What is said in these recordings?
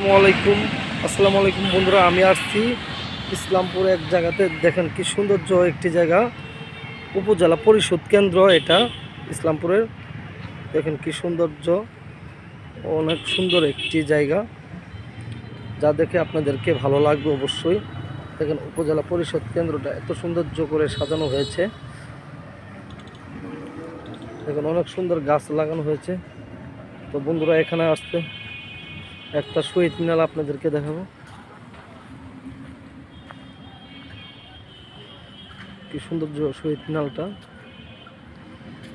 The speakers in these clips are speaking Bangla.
আসসালামু আলাইকুম আসসালামু আলাইকুম বন্ধুরা, আমি আসছি ইসলামপুর এক জায়গাতে। দেখেন কি সৌন্দর্য একটি জায়গা, উপজেলা পরিষদ কেন্দ্র এটা ইসলামপুরের। দেখেন কি সৌন্দর্য, অনেক সুন্দর একটি জায়গা। যা দেখে আপনাদেরকে ভালো লাগবে অবশ্যই। দেখেন উপজেলা পরিষদ কেন্দ্রটা এত সৌন্দর্য করে সাজানো হয়েছে। দেখেন অনেক সুন্দর গাছ লাগানো হয়েছে। তো বন্ধুরা, এখানে আসতে একটা শহীদ মিনার আপনাদেরকে দেখাবো। কি সুন্দর শহীদ মিনারটা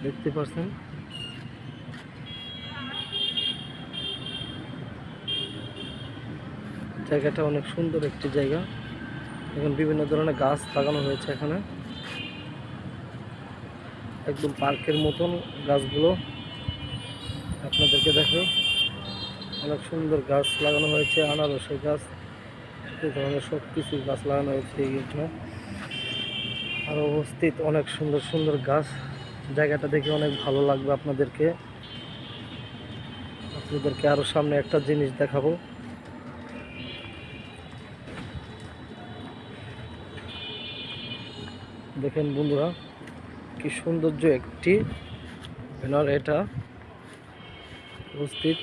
দেখতে পাচ্ছেন। জায়গাটা অনেক সুন্দর একটি জায়গা। এখন বিভিন্ন ধরনের গাছ লাগানো হয়েছে এখানে। একদম পার্কের মতন গাছগুলো আপনাদেরকে দেখে অনেক সুন্দর গাছ লাগানো হয়েছে, আনারসের গাছ, এই ধরনের সব কিছু গাছ লাগানো হয়েছে এখানে আর অবস্থিত অনেক সুন্দর সুন্দর গাছ, জায়গাটা দেখে অনেক ভালো লাগবে আপনাদেরকে। আপনাদেরকে আরও সামনে একটা জিনিস দেখাবো। দেখেন বন্ধুরা, কি সৌন্দর্য একটি। ব্যানার এটা উপস্থিত।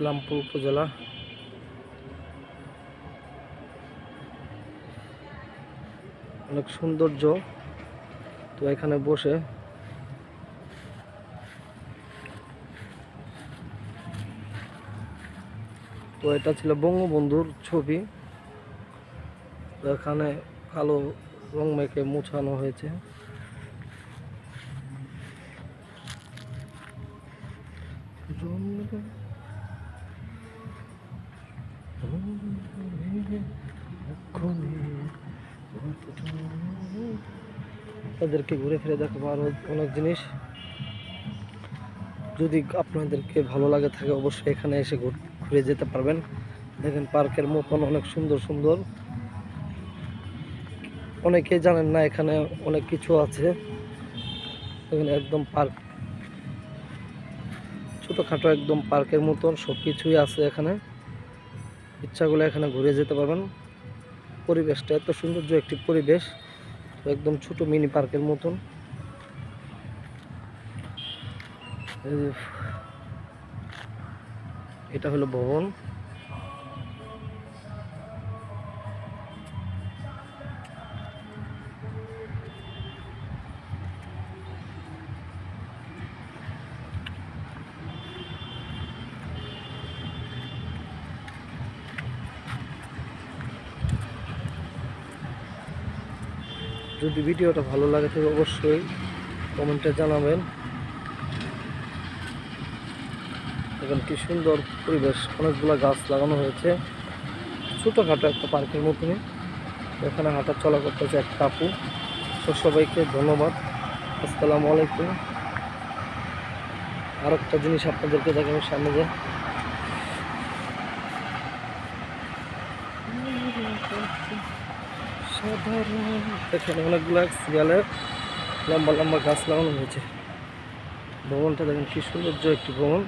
ইসলামপুর উপজেলা। অনেক সৌন্দর্য। তো এখানে বসে তো এটা ছিল বঙ্গবন্ধুর ছবি। তো এখানে কালো রং মেখে মুছানো হয়েছে। তাদেরকে ঘুরে ফিরে দেখাবো আরও অনেক জিনিস। যদি আপনাদেরকে ভালো লাগে থাকে অবশ্যই এখানে এসে ঘুর- ঘুরে যেতে পারবেন। দেখেন পার্কের মতন অনেক সুন্দর সুন্দর। অনেকে জানেন না এখানে অনেক কিছু আছে। এখানে একদম পার্ক, ছোটোখাটো একদম পার্কের মতন সব কিছুই আছে এখানে। ইচ্ছাগুলো এখানে ঘুরে যেতে পারবেন। পরিবেশটা এত সৌন্দর্য একটি পরিবেশ। একদম ছোট মিনি পার্কের মতন। এটা হলো ভবন। যদি ভিডিওটা ভালো লাগে থাকে অবশ্যই কমেন্টে জানাবেন। এখন কি সুন্দর পরিবেশ, অনেকগুলো গাছ লাগানো হয়েছে। ছোটোখাটো একটা পার্কের মতনই। এখানে হাঁটা চলা করতেছে এক কাপু তো সবাইকে ধন্যবাদ। আসসালামু আলাইকুম। আর একটা জিনিস আপনাদেরকে দেখাবো সামনে যে এখানে অনেকগুলো সিরিয়ালের লম্বা লম্বা গাছ লাগানো হয়েছে। ভবনটা দেখেন কি সৌন্দর্য, একটি ভবন।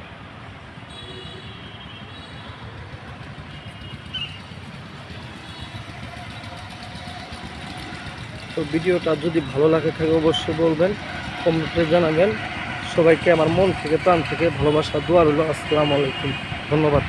তো ভিডিওটা যদি ভালো লাগে থাকে অবশ্যই বলবেন, কমেন্টে জানাবেন। সবাইকে আমার মন থেকে, প্রাণ থেকে ভালোবাসা, দোয়া রইল। আসসালামু আলাইকুম। ধন্যবাদ।